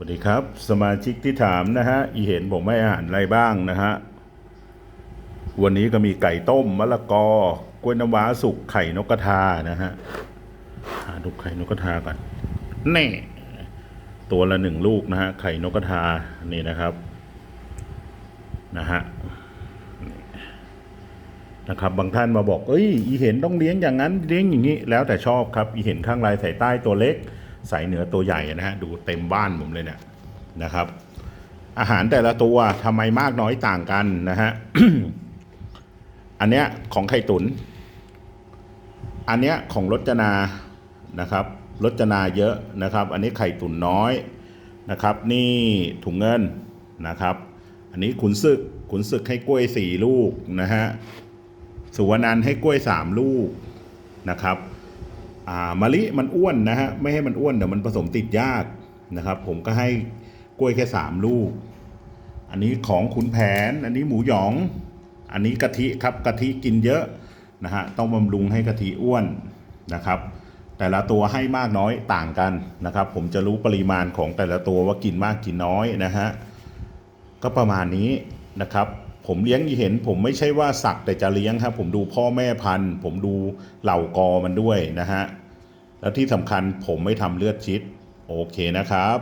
สวัสดีครับ สมาชิกที่ถามนะฮะอีเห็นผมไม่อาหารอะไรบ้างนะฮะ วันนี้ก็มีไก่ต้มมะละกอกล้วยน้ำว้าสุกไข่นกกระทานะฮะหาดูไข่นกกระทาก่อนแน่ตัวละหนึ่งลูกนะฮะไข่นกกระทานี่นะครับนะฮะนี่นะครับบางท่านมาบอก เอ้ย อีเห็นต้องเลี้ยงอย่างนั้นเลี้ยงอย่างนี้ แล้วแต่ชอบครับ อีเห็นข้างลายใส่ใต้ตัวเล็ก ใส่เหนือตัวใหญ่นะฮะดูเต็มบ้านผมเลยเนี่ยนะครับ อาหารแต่ละตัวทำไมมากน้อยต่างกันนะฮะอันเนี้ยของไข่ตุน อันเนี้ยของรจนานะครับรจนาเยอะนะครับ อันนี้ไข่ตุนน้อยนะครับ นี่ถุงเงินนะครับ อันนี้ขุนศึกขุนศึกให้กล้วยสี่ลูกนะฮะสุวรรณันให้กล้วยสามลูกนะครับามะลิมันอ้วนนะฮะไม่ให้มันอ้วนเดี๋ยวมันผสมติดยากนะครับ ผมก็ให้กล้วยแค่สามลูก อันนี้ของขุนแผน อันนี้หมูหยอง อันนี้กะทิครับกะทิกินเยอะนะฮะต้องบำรุงให้กะทิอ้วนนะครับ แต่ละตัวให้มากน้อยต่างกันนะครับ ผมจะรู้ปริมาณของแต่ละตัวว่ากินมากกินน้อยนะฮะก็ประมาณนี้นะครับ ผมเลี้ยงอีเห็น ผมไม่ใช่ว่าสักแต่จะเลี้ยงครับ ผมดูพ่อแม่พันธุ์ ผมดูเหล่ากอมันด้วยนะฮะ แล้วที่สำคัญผมไม่ทำเลือดชิด โอเคนะครับ